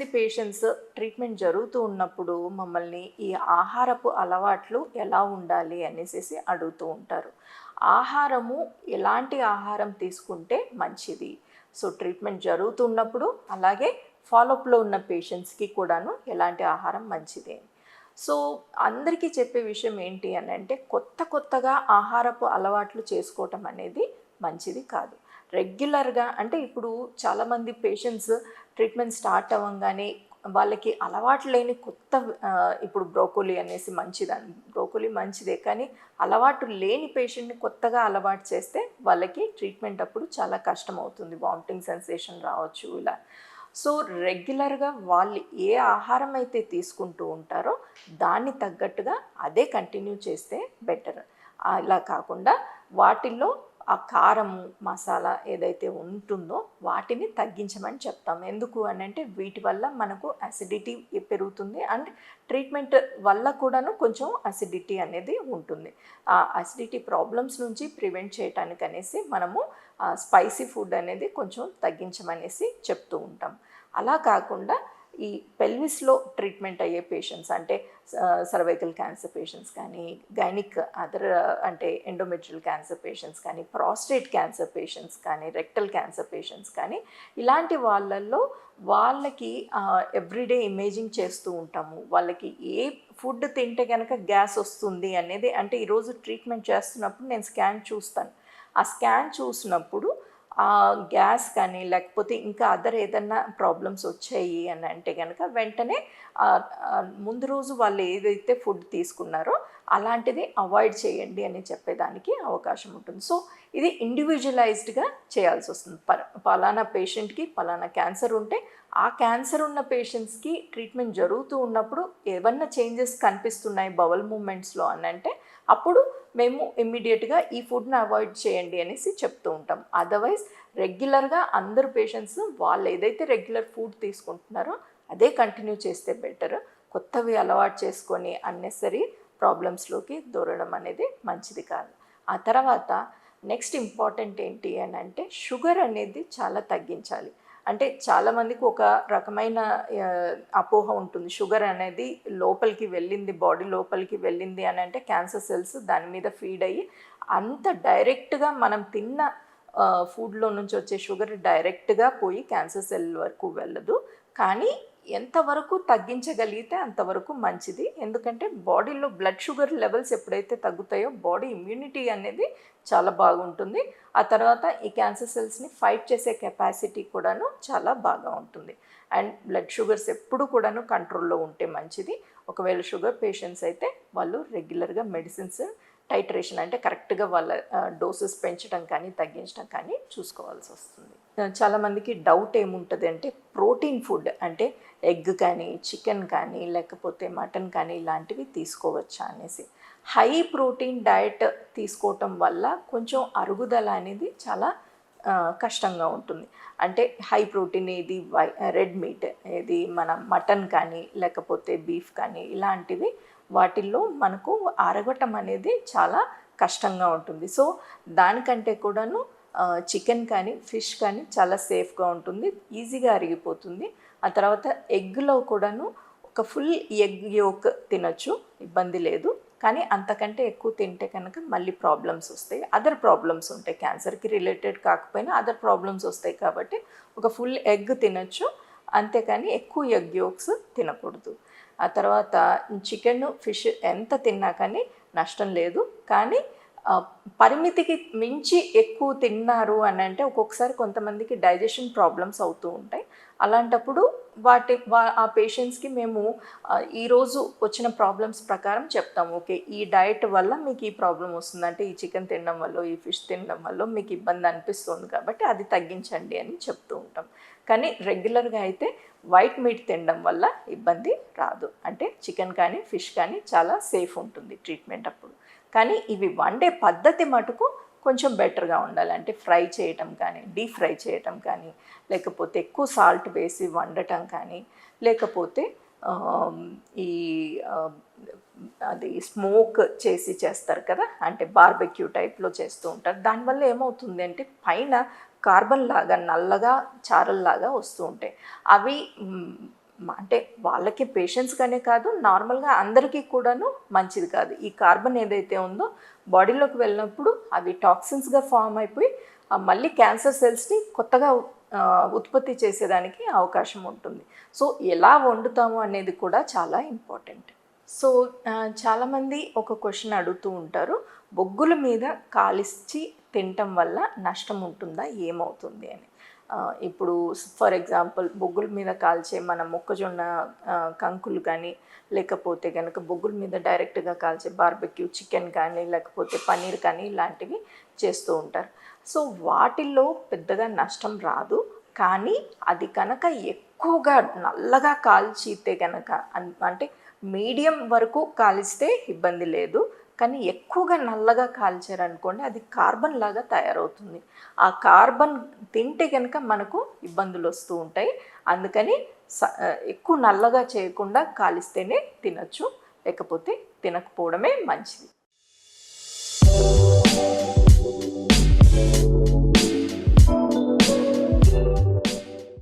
మంది patients treatment జరుగుతూ ఉన్నప్పుడు మమ్మల్ని ఈ ఆహారపు అలవాట్లు ఎలా ఉండాలి అనేసి అడుగుతూ ఉంటారు. ఆహారము ఎలాంటి ఆహారం తీసుకుంటే మంచిది? సో ట్రీట్మెంట్ జరుగుతున్నప్పుడు అలాగే ఫాలోఅప్లో ఉన్న పేషెంట్స్కి కూడాను ఎలాంటి ఆహారం మంచిది? సో అందరికీ చెప్పే విషయం ఏంటి అని అంటే కొత్త కొత్తగా ఆహారపు అలవాట్లు చేసుకోవటం అనేది మంచిది కాదు. రెగ్యులర్గా అంటే ఇప్పుడు చాలామంది పేషెంట్స్ ట్రీట్మెంట్ స్టార్ట్ అవ్వగానే వాళ్ళకి అలవాటు లేని కొత్త ఇప్పుడు బ్రోకోలీ అనేసి మంచిదని బ్రోకోలీ మంచిదే కానీ అలవాటు లేని పేషెంట్ని కొత్తగా అలవాటు చేస్తే వాళ్ళకి ట్రీట్మెంట్ అప్పుడు చాలా కష్టం అవుతుంది వామిటింగ్ సెన్సేషన్ రావచ్చు ఇలా. సో రెగ్యులర్గా వాళ్ళు ఏ ఆహారం అయితే తీసుకుంటూ ఉంటారో దాన్ని తగ్గట్టుగా అదే కంటిన్యూ చేస్తే బెటర్. అలా కాకుండా వాటిల్లో ఆ కారము మసాలా ఏదైతే ఉంటుందో వాటిని తగ్గించమని చెప్తాం. ఎందుకు అని అంటే వీటి వల్ల మనకు అసిడిటీ పెరుగుతుంది అండ్ ట్రీట్మెంట్ వల్ల కూడాను కొంచెం అసిడిటీ అనేది ఉంటుంది. ఆ అసిడిటీ ప్రాబ్లమ్స్ నుంచి ప్రివెంట్ చేయటానికి అనేసి మనము స్పైసీ ఫుడ్ అనేది కొంచెం తగ్గించమనేసి చెప్తూ ఉంటాం. అలా కాకుండా ఈ పెల్విస్లో ట్రీట్మెంట్ అయ్యే పేషెంట్స్ అంటే సర్వైకల్ క్యాన్సర్ పేషెంట్స్ కానీ గైనిక్ అదర్ అంటే ఎండోమెట్రియల్ క్యాన్సర్ పేషెంట్స్ కానీ ప్రాస్టేట్ క్యాన్సర్ పేషెంట్స్ కానీ రెక్టల్ క్యాన్సర్ పేషెంట్స్ కానీ ఇలాంటి వాళ్ళల్లో వాళ్ళకి ఎవ్రీడే ఇమేజింగ్ చేస్తూ ఉంటాము. వాళ్ళకి ఏ ఫుడ్ తింటే కనుక గ్యాస్ వస్తుంది అనేది అంటే ఈరోజు ట్రీట్మెంట్ చేస్తున్నప్పుడు నేను స్కాన్ చూస్తాను. ఆ స్కాన్ చూసినప్పుడు గ్యాస్ కానీ లేకపోతే ఇంకా అదర్ ఏదన్నా ప్రాబ్లమ్స్ వచ్చాయి అని అంటే కనుక వెంటనే ముందు రోజు వాళ్ళు ఏదైతే ఫుడ్ తీసుకున్నారో అలాంటిది అవాయిడ్ చేయండి అని చెప్పేదానికి అవకాశం ఉంటుంది. సో ఇది ఇండివిజువలైజ్డ్గా చేయాల్సి వస్తుంది. పలానా పేషెంట్కి పలానా క్యాన్సర్ ఉంటే ఆ క్యాన్సర్ ఉన్న పేషెంట్స్కి ట్రీట్మెంట్ జరుగుతూ ఉన్నప్పుడు ఏమన్నా చేంజెస్ కనిపిస్తున్నాయి బవల్ మూమెంట్స్లో అని అంటే అప్పుడు మేము ఇమ్మీడియట్గా ఈ ఫుడ్ని అవాయిడ్ చేయండి అనేసి చెప్తూ ఉంటాం. అదర్వైజ్ రెగ్యులర్గా అందరు పేషెంట్స్ వాళ్ళు ఏదైతే రెగ్యులర్ ఫుడ్ తీసుకుంటున్నారో అదే కంటిన్యూ చేస్తే బెటర్ కొత్తవి అలవాటు చేసుకొని అన్నెసరీ ప్రాబ్లమ్స్లోకి దూరడం అనేది మంచిది కాదు. ఆ తర్వాత నెక్స్ట్ ఇంపార్టెంట్ ఏంటి అని అంటే షుగర్ అనేది చాలా తగ్గించాలి. అంటే చాలామందికి ఒక రకమైన అపోహ ఉంటుంది. షుగర్ అనేది లోపలికి వెళ్ళింది బాడీ లోపలికి వెళ్ళింది అని అంటే క్యాన్సర్ సెల్స్ దాని మీద ఫీడ్ అయ్యి అంత డైరెక్ట్గా మనం తిన్న ఫుడ్లో నుంచి వచ్చే షుగర్ డైరెక్ట్గా పోయి క్యాన్సర్ సెల్ వరకు వెళ్ళదు. కానీ ఎంతవరకు తగ్గించగలిగితే అంతవరకు మంచిది. ఎందుకంటే బాడీలో బ్లడ్ షుగర్ లెవెల్స్ ఎప్పుడైతే తగ్గుతాయో బాడీ ఇమ్యూనిటీ అనేది చాలా బాగుంటుంది. ఆ తర్వాత ఈ క్యాన్సర్ సెల్స్ని ఫైట్ చేసే కెపాసిటీ కూడాను చాలా బాగా ఉంటుంది. అండ్ బ్లడ్ షుగర్స్ ఎప్పుడు కూడాను కంట్రోల్లో ఉంటే మంచిది. ఒకవేళ షుగర్ పేషెంట్స్ అయితే వాళ్ళు రెగ్యులర్గా మెడిసిన్స్ టైట్రేషన్ అంటే కరెక్ట్గా వాళ్ళ డోసెస్ పెంచడం కానీ తగ్గించడం కానీ చూసుకోవాల్సి వస్తుంది. చాలామందికి డౌట్ ఏముంటుంది అంటే ప్రోటీన్ ఫుడ్ అంటే ఎగ్ కానీ చికెన్ కానీ లేకపోతే మటన్ కానీ ఇలాంటివి తీసుకోవచ్చా అనేసి. హై ప్రోటీన్ డయట్ తీసుకోవటం వల్ల కొంచెం అరుగుదల అనేది చాలా కష్టంగా ఉంటుంది. అంటే హై ప్రోటీన్ ఏది వై రెడ్ మీట్ ఏది మన మటన్ కానీ లేకపోతే బీఫ్ కానీ ఇలాంటివి వాటిల్లో మనకు ఆరగటం అనేది చాలా కష్టంగా ఉంటుంది. సో దానికంటే కూడాను చికెన్ కానీ ఫిష్ కానీ చాలా సేఫ్గా ఉంటుంది. ఈజీగా అరిగిపోతుంది. ఆ తర్వాత ఎగ్లో కూడాను ఒక ఫుల్ ఎగ్ యోక్ తినొచ్చు. ఇబ్బంది లేదు. కానీ అంతకంటే ఎక్కువ తింటే కనుక మళ్ళీ ప్రాబ్లమ్స్ వస్తాయి. అదర్ ప్రాబ్లమ్స్ ఉంటాయి. క్యాన్సర్కి రిలేటెడ్ కాకపోయినా అదర్ ప్రాబ్లమ్స్ వస్తాయి కాబట్టి ఒక ఫుల్ ఎగ్ తినచ్చు. అంతేకాని ఎక్కువ ఎగ్ యోక్స్ తినకూడదు. ఆ తర్వాత చికెన్ ఫిష్ ఎంత తిన్నా కానీ నష్టం లేదు. కానీ పరిమితికి మించి ఎక్కువ తిన్నారు అని అంటే ఒక్కొక్కసారి కొంతమందికి డైజెషన్ ప్రాబ్లమ్స్ అవుతూ ఉంటాయి. అలాంటప్పుడు వాటి వా ఆ పేషెంట్స్కి మేము ఈరోజు వచ్చిన ప్రాబ్లమ్స్ ప్రకారం చెప్తాము ఓకే? ఈ డయట్ వల్ల మీకు ఈ ప్రాబ్లం వస్తుంది. అంటే ఈ చికెన్ తినడం వల్ల ఈ ఫిష్ తినడం వల్ల మీకు ఇబ్బంది అనిపిస్తుంది కాబట్టి అది తగ్గించండి అని చెప్తూ ఉంటాం. కానీ రెగ్యులర్గా అయితే వైట్ మీట్ తినడం వల్ల ఇబ్బంది రాదు. అంటే చికెన్ కానీ ఫిష్ కానీ చాలా సేఫ్ ఉంటుంది ట్రీట్మెంట్ అప్పుడు. కానీ ఇవి వండే పద్ధతి మటుకు కొంచెం బెటర్గా ఉండాలి. అంటే ఫ్రై చేయటం కానీ డీప్ ఫ్రై చేయటం కానీ లేకపోతే ఎక్కువ సాల్ట్ వేసి వండటం కానీ లేకపోతే ఈ అది స్మోక్ చేసి చేస్తారు కదా? అంటే బార్బెక్యూ టైప్లో చేస్తూ ఉంటారు. దానివల్ల ఏమవుతుంది అంటే పైన కార్బన్ లాగా నల్లగా చారల్లాగా వస్తూ ఉంటాయి. అవి అంటే వాళ్ళకి పేషెంట్స్గానే కాదు నార్మల్గా అందరికీ కూడాను మంచిది కాదు. ఈ కార్బన్ ఏదైతే ఉందో బాడీలోకి వెళ్ళినప్పుడు అవి టాక్సిన్స్గా ఫామ్ అయిపోయి మళ్ళీ క్యాన్సర్ సెల్స్ని కొత్తగా ఉత్పత్తి చేసేదానికి అవకాశం ఉంటుంది. సో ఎలా వండుతాము అనేది కూడా చాలా ఇంపార్టెంట్ సో చాలామంది ఒక క్వశ్చన్ అడుగుతూ ఉంటారు. బొగ్గుల మీద కాలిచ్చి తినటం వల్ల నష్టం ఉంటుందా? ఏమవుతుంది అని. ఇప్పుడు ఫర్ ఎగ్జాంపుల్ బొగ్గుల మీద కాల్చే మన మొక్కజొన్న కంకులు కానీ లేకపోతే కనుక బొగ్గుల మీద డైరెక్ట్గా కాల్చే బార్బెక్యూ చికెన్ కానీ లేకపోతే పన్నీర్ కానీ ఇలాంటివి చేస్తూ ఉంటారు. సో వాటిల్లో పెద్దగా నష్టం రాదు. కానీ అది కనుక ఎక్కువగా నల్లగా కాల్చితే కనుక అంటే మీడియం వరకు కాలిస్తే ఇబ్బంది లేదు. కానీ ఎక్కువగా నల్లగా కాల్చారనుకోండి అది కార్బన్ లాగా తయారవుతుంది. ఆ కార్బన్ తింటే కనుక మనకు ఇబ్బందులు వస్తూ ఉంటాయి. అందుకని స- ఎక్కువ నల్లగా చేయకుండా కాలిస్తేనే తినచ్చు లేకపోతే తినకపోవడమే మంచిది.